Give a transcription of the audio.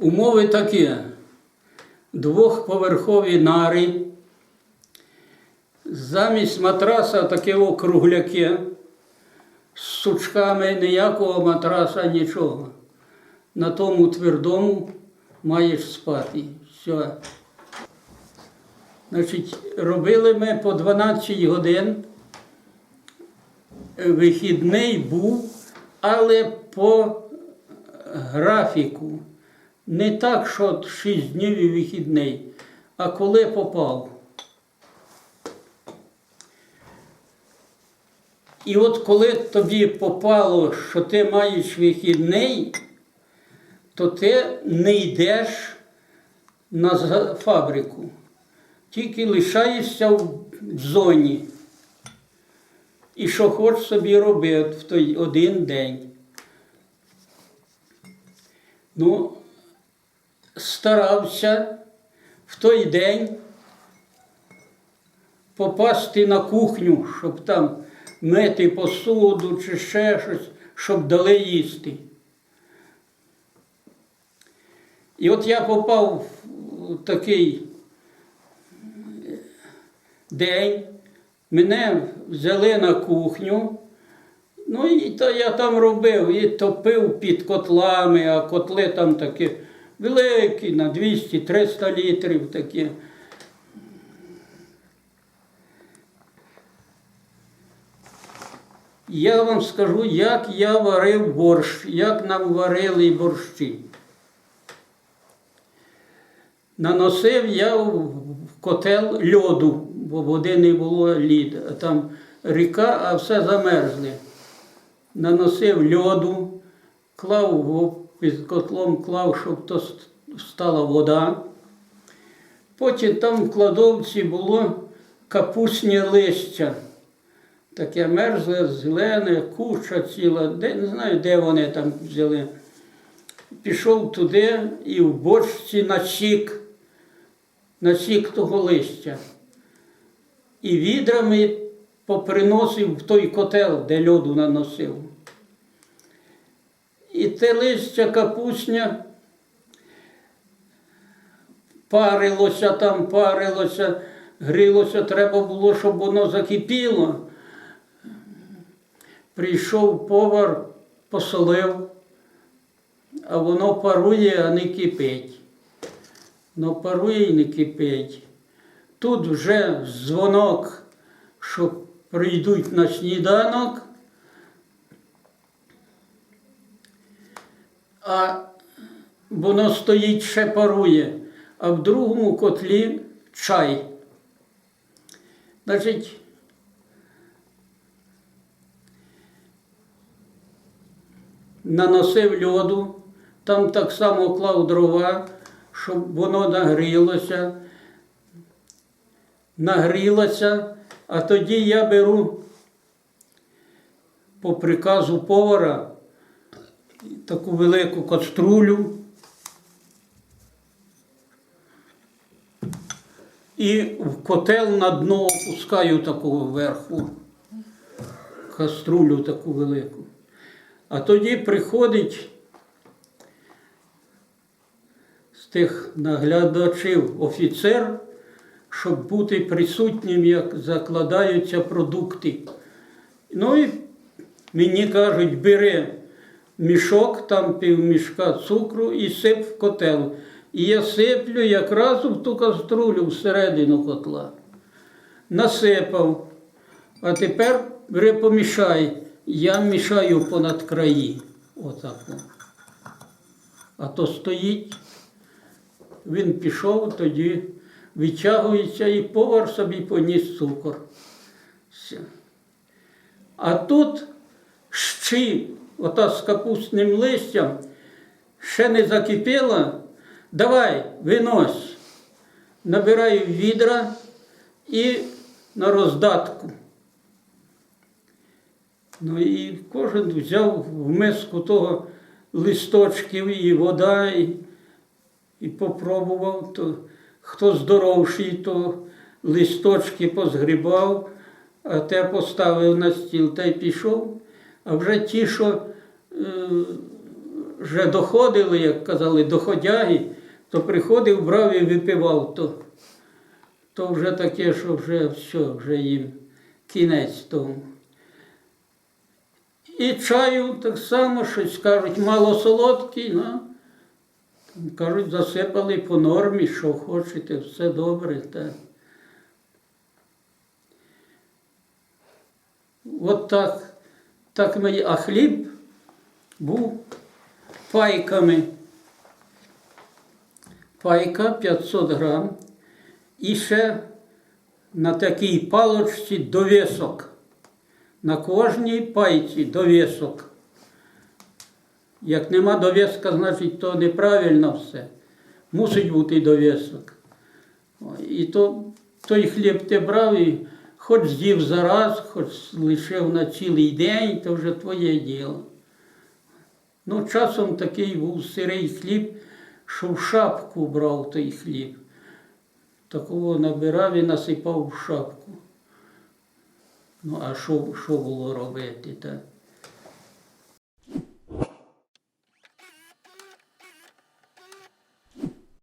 Умови такі: двохповерхові нари, замість матраса такі округляки, з сучками ніякого матраса, нічого. На тому твердому маєш спати. Все. Значить, робили ми по 12 годин. Вихідний був, але по графіку. Не так, що 6 днів і вихідний, а коли попав. І от коли тобі попало, що ти маєш вихідний, то ти не йдеш на фабрику, тільки лишаєшся в зоні. І що хоч собі роби от в той один день. Ну, старався в той день попасти на кухню, щоб там мити посуду чи ще щось, щоб дали їсти. І от я попав в такий день, мене взяли на кухню. Ну і то я там робив, і топив під котлами, а котли там такі великі, на 200-300 літрів такі. Я вам скажу, як я варив борщ, як нам варили борщі. Наносив я в котел льоду, бо води не було лід, а там ріка, а все замерзле. Наносив льоду, клав під котлом, клав, щоб то стала вода. Потім там в кладовці було капусні листя. Таке мерзле, зелене, куча ціла, де, не знаю, де вони там взяли. Пішов туди і в бочці насік, насік того листя. І відрами поприносив в той котел, де льоду наносив. І те листя капусня парилося там, парилося, грілося, треба було, щоб воно закипіло. Прийшов повар, посолив, а воно парує, а не кипить. Воно парує і не кипить. Тут вже дзвонок, що прийдуть на сніданок, а воно стоїть ще парує, а в другому котлі чай. Значить, наносив льоду, там так само клав дрова, щоб воно нагрілося, нагрілося, а тоді я беру по приказу повара таку велику каструлю і в котел на дно опускаю таку вверху каструлю таку велику. А тоді приходить з тих наглядачів офіцер, щоб бути присутнім, як закладаються продукти. Ну і мені кажуть, бери мішок, там півмішка цукру і сип в котел. І я сиплю якраз в ту каструлю всередину котла. Насипав. А тепер бери помішай. Я мішаю понад краї. Отак. А то стоїть. Він пішов, тоді витягується і повар собі поніс цукор. А тут щі, ота з капустним листям, ще не закипіла. Давай, винось. Набираю відра і на роздатку. Ну і кожен взяв в миску того листочків і вода, і, і попробував. То, хто здоровший, то листочки позгрібав, а те поставив на стіл та й пішов. А вже ті, що е, вже доходили, як казали, доходяги, то приходив, брав і випивав то. То вже таке, що вже все, вже їм кінець тому. І чаю так само щось кажуть, мало солодкий, ну, кажуть, засипали по нормі, що хочете, все добре. Так. От так, так ми, а хліб був пайками. Пайка 500 грам. І ще на такій палочці довісок. На кожній пайці довісок. Як нема довіска, значить то неправильно все. Мусить бути довісок. І то, той хліб ти брав і хоч з'їв зараз, хоч лишив на цілий день, то вже твоє діло. Ну, часом такий був сирий хліб, що в шапку брав той хліб. Такого набирав і насипав в шапку. Ну, а що, було робити? Так?